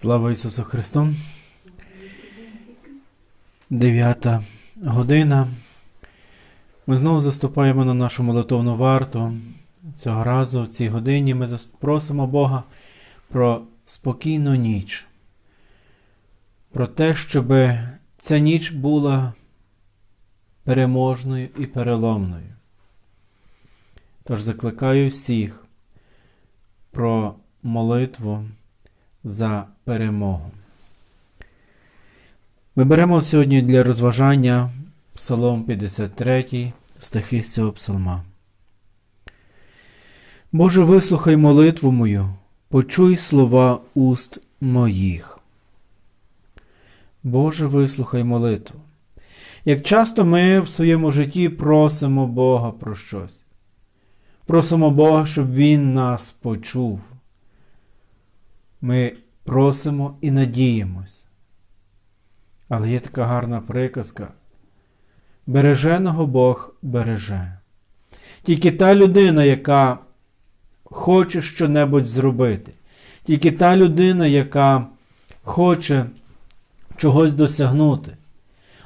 Слава Ісусу Христу! Дев'ята година. Ми знову заступаємо на нашу молитовну варту. Цього разу в цій годині ми просимо Бога про спокійну ніч, про те, щоб ця ніч була переможною і переломною. Тож закликаю всіх про молитву за перемогу. Ми беремо сьогодні для розважання Псалом 53, стихи з цього псалма. Боже, вислухай молитву мою, почуй слова уст моїх. Боже, вислухай молитву. Як часто ми в своєму житті просимо Бога про щось. Просимо Бога, щоб Він нас почув. Ми просимо і надіємось. Але є така гарна приказка. Береженого Бог береже. Тільки та людина, яка хоче щонебудь зробити, тільки та людина, яка хоче чогось досягнути,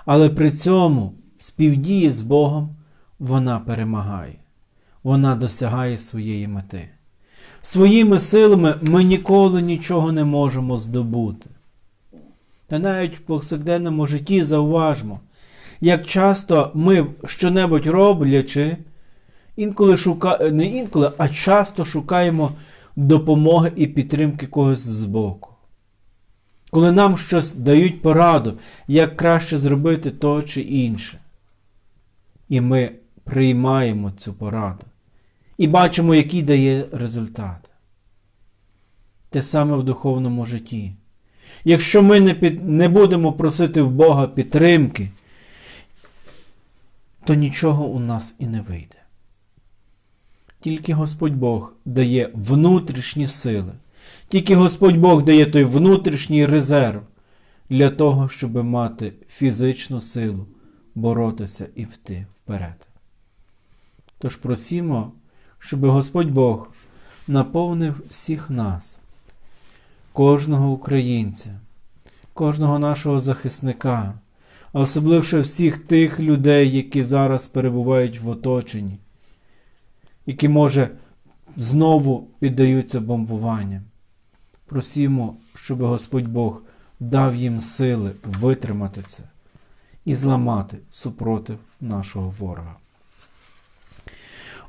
але при цьому співдіє з Богом, вона перемагає, вона досягає своєї мети. Своїми силами ми ніколи нічого не можемо здобути. Та навіть в повсякденному житті зауважмо, як часто ми щонебудь роблячи, інколи шука... не інколи, а часто шукаємо допомоги і підтримки когось збоку. Коли нам щось дають пораду, як краще зробити то чи інше. І ми приймаємо цю пораду і бачимо, який дає результат. Те саме в духовному житті. Якщо ми не, під, не будемо просити в Бога підтримки, то нічого у нас і не вийде. Тільки Господь Бог дає внутрішні сили, тільки Господь Бог дає той внутрішній резерв для того, щоб мати фізичну силу боротися і вти вперед. Тож просімо щоб Господь Бог наповнив всіх нас, кожного українця, кожного нашого захисника, особливо всіх тих людей, які зараз перебувають в оточенні, які, може, знову піддаються бомбуванням. Просімо, щоб Господь Бог дав їм сили витримати це і зламати супротив нашого ворога.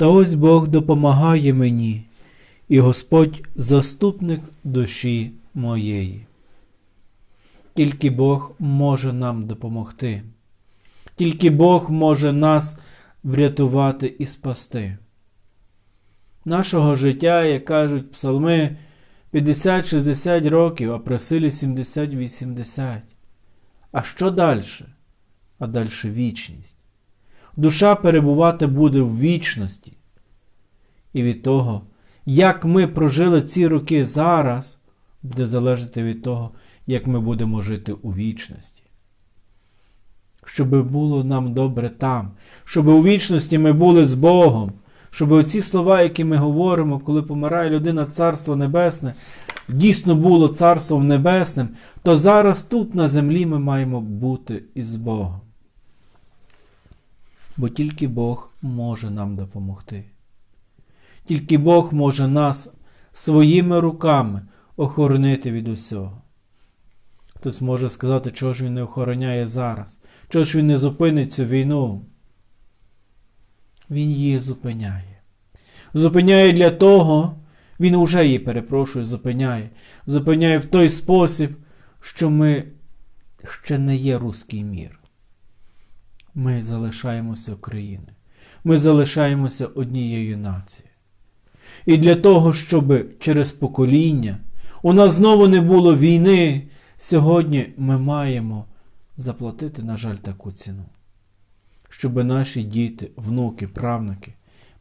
Та ось Бог допомагає мені, і Господь заступник душі моєї. Тільки Бог може нам допомогти. Тільки Бог може нас врятувати і спасти. Нашого життя, як кажуть псалми, 50-60 років, а при силі 70-80. А що далі? А далі вічність. Душа перебувати буде в вічності. І від того, як ми прожили ці роки зараз, буде залежати від того, як ми будемо жити у вічності. Щоб було нам добре там, щоб у вічності ми були з Богом, щоб оці слова, які ми говоримо, коли помирає людина Царство Небесне, дійсно було Царством Небесним, то зараз тут на землі ми маємо бути із Богом. Бо тільки Бог може нам допомогти. Тільки Бог може нас своїми руками охоронити від усього. Хтось може сказати, чого ж він не охороняє зараз, чого ж він не зупинить цю війну. Він її зупиняє. Зупиняє для того, він уже її, перепрошую, зупиняє. Зупиняє в той спосіб, що ми ще не є руський мір. Ми залишаємося Україною. Ми залишаємося однією нацією. І для того, щоб через покоління у нас знову не було війни, сьогодні ми маємо заплатити, на жаль, таку ціну. Щоб наші діти, внуки, правнуки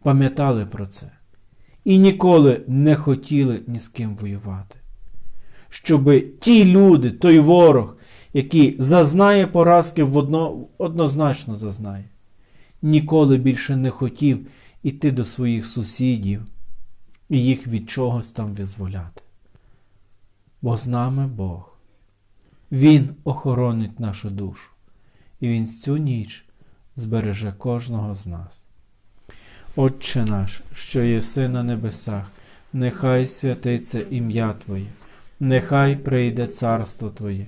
пам'ятали про це і ніколи не хотіли ні з ким воювати. Щоб ті люди, той ворог, який зазнає поразки в одно, однозначно зазнає, ніколи більше не хотів іти до своїх сусідів і їх від чогось там визволяти. Бо з нами Бог. Він охоронить нашу душу, і Він цю ніч збереже кожного з нас. Отче наш, що єси на небесах, нехай святиться ім'я Твоє, нехай прийде царство Твоє,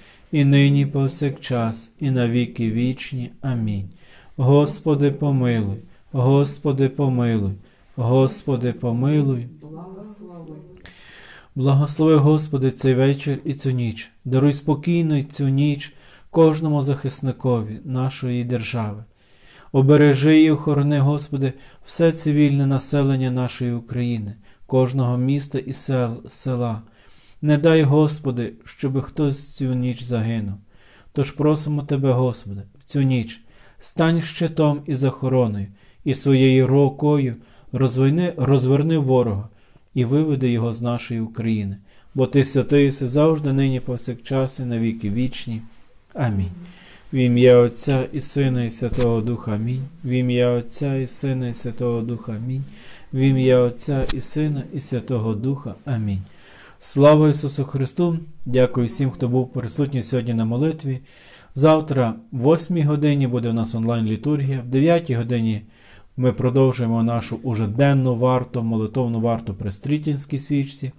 і нині, повсякчас, і на віки вічні. Амінь. Господи, помилуй, Господи, помилуй, Господи, помилуй. Благослови, Господи, цей вечір і цю ніч. Даруй спокійно цю ніч кожному захисникові нашої держави. Обережи і охорони, Господи, все цивільне населення нашої України, кожного міста і сел, села. Не дай, Господи, щоб хтось цю ніч загинув. Тож просимо Тебе, Господи, в цю ніч стань щитом і захороною, і своєю рукою розвини, розверни ворога і виведи його з нашої України, бо Ти святий єси завжди, нині, повсякчас, і на віки вічні. Амінь. В ім'я Отця і Сина, і Святого Духа Амінь. В ім'я Отця і Сина, і Святого Духа Амінь. В ім'я Отця і Сина, і Святого Духа. Амінь. Слава Ісусу Христу! Дякую всім, хто був присутній сьогодні на молитві. Завтра, в 8 годині, буде у нас онлайн-літургія, в 9 годині ми продовжуємо нашу уже денну варту, молитовну варту при Стрітінській свічці.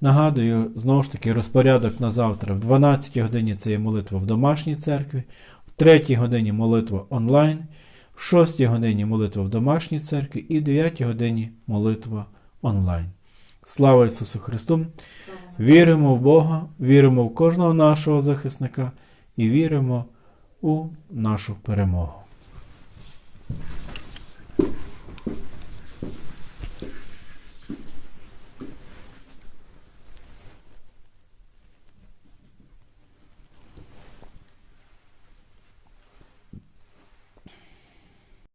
Нагадую, знову ж таки, розпорядок на завтра. В 12 годині це є молитва в домашній церкві, в 3 годині молитва онлайн, в 6 годині молитва в домашній церкві і в 9 годині молитва онлайн. Слава Ісусу Христу! Віримо в Бога, віримо в кожного нашого захисника і віримо у нашу перемогу.